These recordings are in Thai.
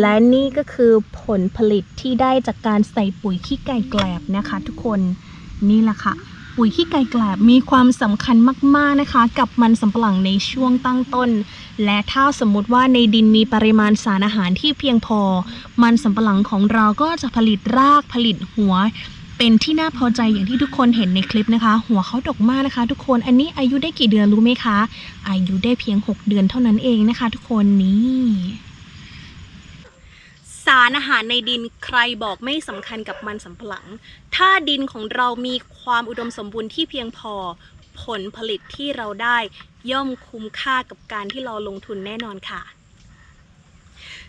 และนี่ก็คือผลผลิตที่ได้จากการใส่ปุ๋ยขี้ไก่แกลบนะคะ ทุกคนนี่แหละค่ะ ปุ๋ยขี้ไก่แกลบมีความสำคัญมาก ๆนะคะ กับมันสำปะหลังในช่วงตั้งต้น และถ้าสมมติว่าในดินมีปริมาณสารอาหารที่เพียงพอ มันสำปะหลังของเราก็จะผลิตรากผลิตหัวเป็นที่น่าพอใจอย่างที่ทุกคนเห็นในคลิปนะคะ หัวเขาดกมากนะคะ ทุกคนอันนี้อายุได้กี่เดือนรู้ไหมคะ อายุได้เพียง 6 เดือนเท่านั้นเองนะคะ ทุกคนนี่ สารอาหารในดินใครบอกไม่สำคัญกับมันสำปะหลัง ถ้าดินของเรามีความอุดมสมบูรณ์ที่เพียงพอ ผลผลิตที่เราได้ย่อมคุ้มค่ากับการที่เราลงทุนแน่นอนค่ะ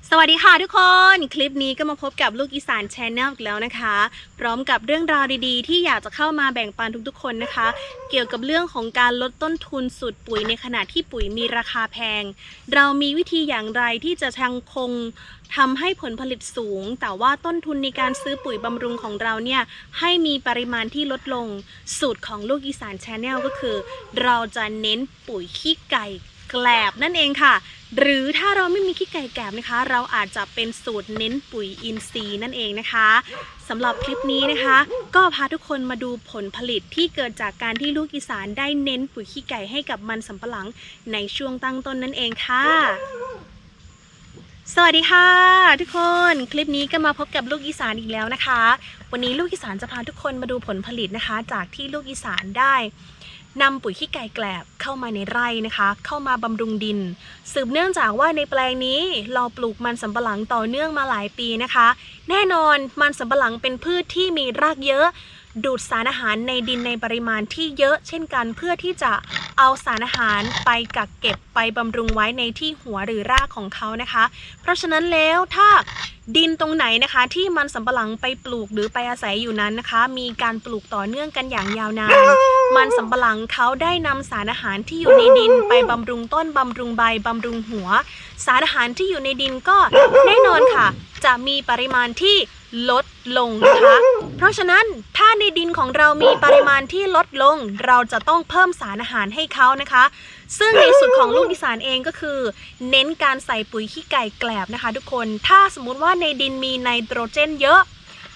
สวัสดีค่ะทุกคน คลิปนี้ก็มาพบกับลูกอีสานแชนแนลอีกแล้วนะคะ พร้อมกับเรื่องราวดีๆ ที่อยากจะเข้ามาแบ่งปันทุกๆ คนนะคะ เกี่ยวกับเรื่องของการลดต้นทุนสูตรปุ๋ยในขณะที่ปุ๋ยมีราคาแพง เรามีวิธีอย่างไรที่จะยังคงทำให้ผลผลิตสูง แต่ว่าต้นทุนในการซื้อปุ๋ยบำรุงของเราเนี่ยให้มีปริมาณที่ลดลงสูตรของลูกอีสานแชนแนลก็คือ เราจะเน้นปุ๋ยขี้ไก่ แกลบนั่นเองค่ะ หรือถ้าเราไม่มีขี้ไก่แกลบนะคะ เราอาจจะเป็นสูตรเน้นปุ๋ยอินทรีย์นั่นเองนะคะสำหรับคลิปนี้นะคะ ก็พาทุกคนมาดูผลผลิตที่เกิดจากการที่ลูกอีสานได้เน้นปุ๋ยขี้ไก่ให้กับมันสำปะหลังในช่วงตั้งต้นนั่นเองค่ะ สวัสดีค่ะ ทุกคนคลิปนี้ก็มาพบกับลูกอีสานอีกแล้วนะคะ วันนี้ลูกอีสานจะพาทุกคนมาดูผลผลิตนะคะ จากที่ลูกอีสานได้ นำปุ๋ยขี้ไก่แกลบเข้ามาในไร่นะคะ เข้ามาบำรุงดิน สืบเนื่องจากว่าในแปลงนี้เราปลูกมันสำปะหลังต่อเนื่องมาหลายปีนะคะ แน่นอนมันสำปะหลังเป็นพืชที่มีรากเยอะ ดูดสารอาหารในดินในปริมาณที่เยอะเช่นกัน เพื่อที่จะเอาสารอาหารไปกักเก็บไปบำรุงไว้ในที่หัวหรือรากของเขานะคะ เพราะฉะนั้นแล้วถ้าดินตรงไหนนะคะ ที่มันสำปะหลังไปปลูกหรือไปอาศัยอยู่นั้นนะคะ มีการปลูกต่อเนื่องกันอย่างยาวนาน มันสำปะหลังเขาได้นำสารอาหารที่อยู่ในดินไปบำรุงต้นบำรุงใบบำรุงหัว สารอาหารที่อยู่ในดินก็แน่นอนค่ะ จะมีปริมาณที่ลดลงนะคะ เพราะฉะนั้นถ้าในดินของเรามีปริมาณที่ลดลง เราจะต้องเพิ่มสารอาหารให้เขานะคะ ซึ่งในส่วนของลูกอีสานเองก็คือ เน้นการใส่ปุ๋ยขี้ไก่แกลบนะคะ ทุกคนถ้าสมมุติว่าในดินมีไนโตรเจนเยอะ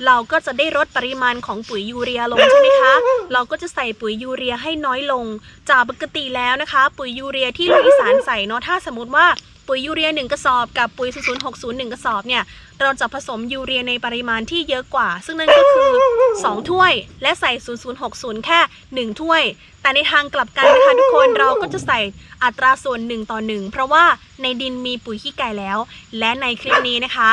เราก็จะได้ลดปริมาณของปุ๋ยยูเรียลงใช่ไหมคะ เราก็จะใส่ปุ๋ยยูเรียให้น้อยลง จากปกติแล้วนะคะ ปุ๋ยยูเรียที่ลูกอีสานใส่เนาะถ้าสมมติว่า ปุ๋ยยูเรีย 1 กระสอบกับปุ๋ย 0060 1 กระสอบเนี่ยเราจะผสมยูเรียในปริมาณที่เยอะกว่า ซึ่งนั่นก็คือ 2 ถ้วย และใส่ 0060 แค่ 1 ถ้วย แต่ในทางกลับกันนะคะทุกคนเราก็จะใส่อัตราส่วน 1 ต่อ 1 เพราะว่าในดินมีปุ๋ยขี้ไก่แล้ว และในคลิปนี้นะคะ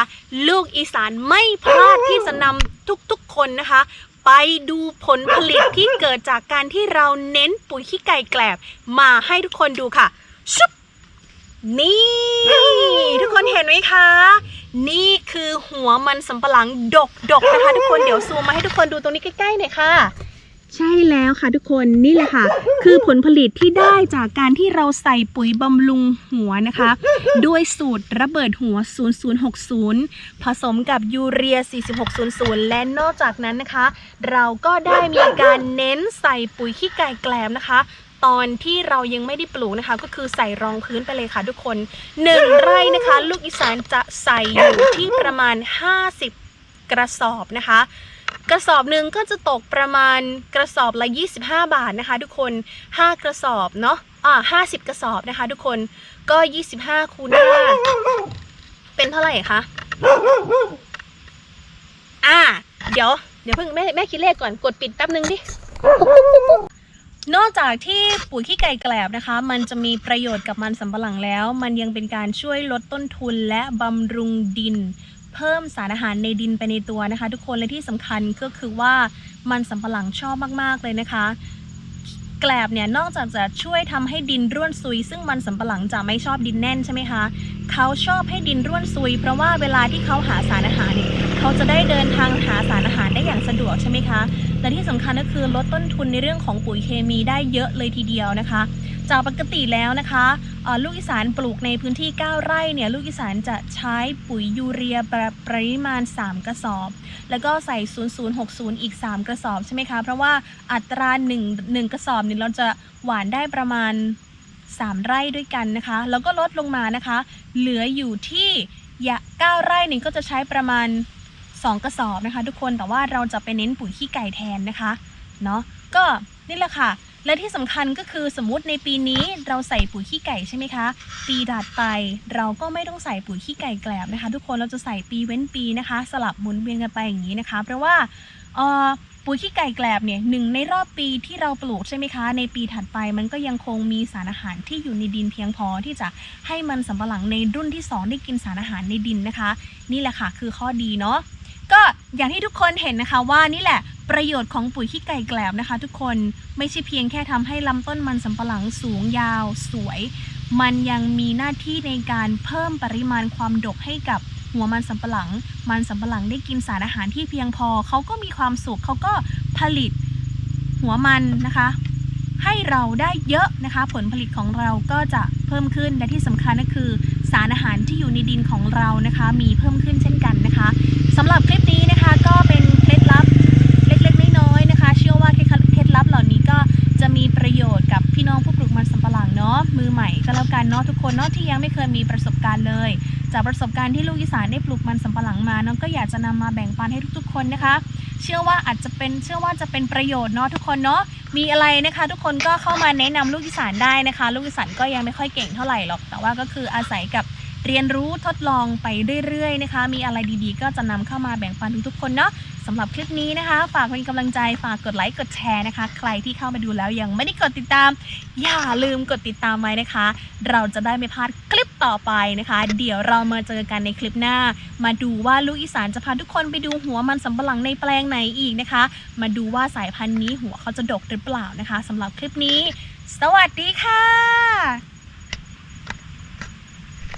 ลูกอีสานไม่พลาดที่จะนำทุกๆคนนะคะไปดูผลผลิตที่เกิดจากการที่เราเน้นปุ๋ยขี้ไก่แกลบ มาให้ทุกคนดูค่ะชุบ นี่ ทุกคนเห็นไหมคะ นี่คือหัวมันสำปะหลังดกดกๆนะคะ ทุกคนเดี๋ยวซูมมาให้ทุกคนดูตรงนี้ใกล้ๆหน่อยค่ะ ใช่แล้วค่ะทุกคนนี่แหละค่ะ คือผลผลิตที่ได้จากการที่เราใส่ปุ๋ยบำรุงหัวนะคะ ด้วยสูตรระเบิดหัว 0060 ผสมกับยูเรีย 4600 และนอกจากนั้นนะคะ เราก็ได้มีการเน้นใส่ปุ๋ยขี้ไก่แกลมนะคะ ตอนที่เรายังไม่ได้ปลูกนะคะ ก็คือใส่รองพื้นไปเลยค่ะทุกคน 1 ไร่นะคะ ลูกอีสานจะใส่อยู่ที่ประมาณ 50 กระสอบนะคะ กระสอบหนึ่งก็จะตกประมาณกระสอบละ 25 บาทนะคะ ทุกคน 5 กระสอบเนาะอ่า50กระสอบนะคะ ทุกคนก็ 25คูณ5เป็นเท่าไหร่คะอ่า เดี๋ยว เดี๋ยวเพิ่งแม่แม่คิดเลขก่อนกดปิดแป๊บนึงดิ นอกจากที่ปุ๋ยขี้ไก่แกลบนะคะ มันจะมีประโยชน์กับมันสำปะหลังแล้ว มันยังเป็นการช่วยลดต้นทุนและบำรุงดิน เพิ่มสารอาหารในดินไปในตัวนะคะ ทุกคนและที่สำคัญก็คือว่ามันสำปะหลังชอบมากๆเลยนะคะแกลบเนี่ยนอกจากจะช่วยทำให้ดินร่วนซุย ซึ่งมันสำปะหลังจะไม่ชอบดินแน่นใช่ไหมคะเขาชอบให้ดินร่วนซุย เพราะว่าเวลาที่เขาหาสารอาหารเนี่ยเขาจะได้เดินทางหาสารอาหารได้อย่างสะดวกใช่ไหมคะ และที่สำคัญก็คือลดต้นทุนในเรื่องของปุ๋ยเคมีได้เยอะเลยทีเดียวนะคะ จากปกติแล้วนะคะลูกอีสานปลูกในพื้นที่ 9 ไร่เนี่ยลูกอีสานจะใช้ปุ๋ยยูเรียปร,ปริมาณ 3 กระสอบ แล้วก็ใส่ 0060 อีก 3 กระสอบใช่ไหมคะเพราะว่าอัตรา 1 1 กระสอบเนี่ยเราจะหวานได้ประมาณ 3 ไร่ด้วยกันนะคะ แล้วก็ลดลงมานะคะ เหลืออยู่ที่อย่าเก้าไร่นี่ก็จะใช้ประมาณ 2 กระสอบนะคะ ทุกคนแต่ว่าเราจะไปเน้นปุ๋ยขี้ไก่แทนนะคะเนาะก็นี่แหละค่ะ และที่สำคัญก็คือสมมติในปีนี้เราใส่ปุ๋ยขี้ไก่ใช่ไหมคะ ปีถัดไปเราก็ไม่ต้องใส่ปุ๋ยขี้ไก่แกลบนะคะ ทุกคนเราจะใส่ปีเว้นปีนะคะ สลับหมุนเวียนกันไปอย่างนี้นะคะ เพราะว่าปุ๋ยขี้ไก่แกลบเนี่ยหนึ่งในรอบปีที่เราปลูกใช่ไหมคะ ในปีถัดไปมันก็ยังคงมีสารอาหารที่อยู่ในดินเพียงพอที่จะให้มันสำปะหลังในรุ่นที่สองได้กินสารอาหารในดินนะคะ นี่แหละค่ะคือข้อดีเนาะ ก็อย่างที่ทุกคนเห็นนะคะว่านี่แหละประโยชน์ของปุ๋ยขี้ไก่แกลบนะคะ ทุกคนไม่ใช่เพียงแค่ทำให้ลำต้นมันสำปะหลังสูงยาวสวย มันยังมีหน้าที่ในการเพิ่มปริมาณความดกให้กับหัวมันสำปะหลัง มันสำปะหลังได้กินสารอาหารที่เพียงพอ เขาก็มีความสุขเขาก็ผลิตหัวมันนะคะ ให้เราได้เยอะนะคะ ผลผลิตของเราก็จะเพิ่มขึ้นและที่สำคัญก็คือ สารอาหารที่อยู่ในดินของเรานะคะ มีเพิ่มขึ้นเช่นกันนะคะสำหรับคลิปนี้นะคะก็เป็นเคล็ดลับเล็กๆน้อยๆนะคะ เชื่อว่าเคล็ดลับเหล่านี้ก็จะมีประโยชน์กับพี่น้องผู้ปลูกมันสำปะหลังเนาะมือใหม่ก็แล้วกันเนาะทุกคนเนาะที่ยังไม่เคยมีประสบการณ์เลย จากประสบการณ์ที่ลูกอีสานได้ปลูกมันสำปะหลังมาเนาะก็อยากจะนำมาแบ่งปันให้ทุกๆ คนนะคะ เชื่อว่าอาจจะเป็นเชื่อว่าจะเป็นประโยชน์เนาะทุกคนเนาะ มีอะไรนะคะ ทุกคนก็เข้ามาแนะนำลูกอีสานได้นะคะ ลูกอีสานก็ยังไม่ค่อยเก่งเท่าไหร่หรอก แต่ว่าก็คืออาศัยกับ เรียนรู้ทดลองไปเรื่อยๆนะคะ มีอะไรดีๆ ก็จะนำเข้ามาแบ่งปันทุกๆคนเนาะสำหรับคลิปนี้นะคะ ฝากเป็นกำลังใจฝากกดไลค์กดแชร์นะคะ ใครที่เข้ามาดูแล้วยังไม่ได้กดติดตาม อย่าลืมกดติดตามไว้นะคะ เราจะได้ไม่พลาดคลิปต่อไปนะคะ เดี๋ยวเรามาเจอกันในคลิปหน้า มาดูว่าลูกอีสานจะพาทุกคนไปดูหัวมันสำปะหลังในแปลงไหนอีกนะคะ มาดูว่าสายพันธุ์นี้หัวเขาจะดกหรือเปล่านะคะสำหรับคลิปนี้ สวัสดีค่ะ